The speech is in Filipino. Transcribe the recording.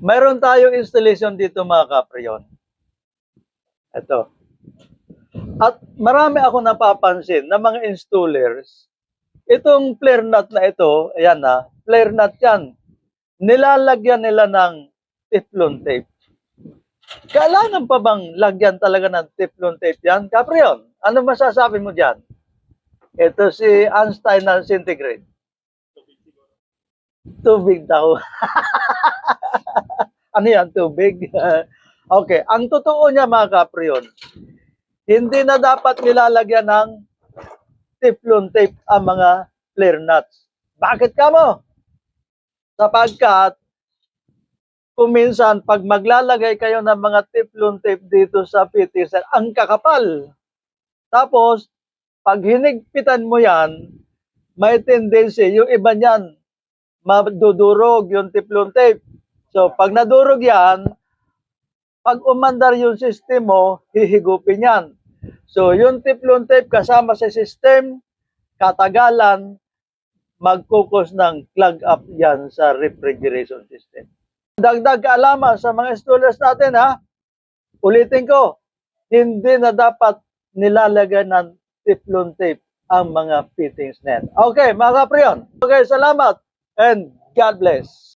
Mayroon tayong installation dito mga kapriyon. Ito. At marami ako napapansin na mga installers, itong flare nut na ito, ayan na, flare nut yan, nilalagyan nila ng teflon tape. Kailangan pa bang lagyan talaga ng teflon tape yan? Caprion, ano masasabi mo dyan? Ito si Einstein na centigrade. Tubig daw. ano yan, tubig? okay, ang totoo niya mga kapriyon, hindi na dapat nilalagyan ng teflon tape ang mga flare nuts. Bakit ka mo? Sapagkat kung minsan pag maglalagay kayo ng mga teflon tape dito sa fitting set, ang kakapal. Tapos, pag hinigpitan mo yan, may tendency, yung iba niyan, madudurog yung teflon tape. So, pag nadurog yan, pag umandar yung system mo, hihigupin yan. So, yung teflon tape kasama sa system, katagalan, magkukos ng clog up yan sa refrigeration system. Dagdag kaalaman sa mga installers natin ha, ulitin ko, hindi na dapat nilalagay ng teflon tape ang mga fittings net. Okay, mga kapriyon. Okay, salamat and God bless.